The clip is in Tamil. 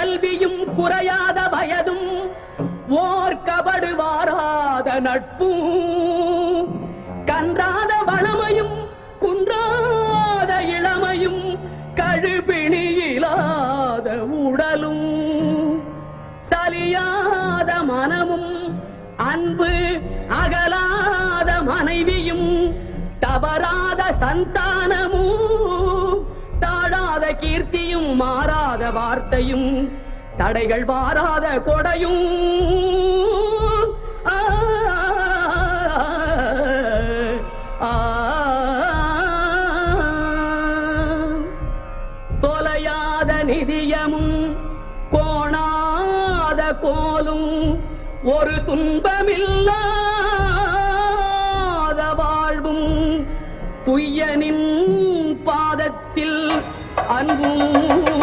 கல்வியும் குறையாத வயதும் ஓர் கபடு வாராத நட்பும். கன்றாத வளமையும் குன்றாத இளமையும் கழுபிணியிலாத உடலும். சலியாத மனமும் அன்பு அகலாத மனைவியும் தவறாத சந்தானமும். மாறாத கீர்த்தியும் மாறாத வார்த்தையும் தடைகள் மாறாத கொடையும் ஆ, தொலையாத நிதியமும் கோணாத கோலும் ஒரு துன்பமில்லா துய்யனின் பாதத்தில் அன்பும்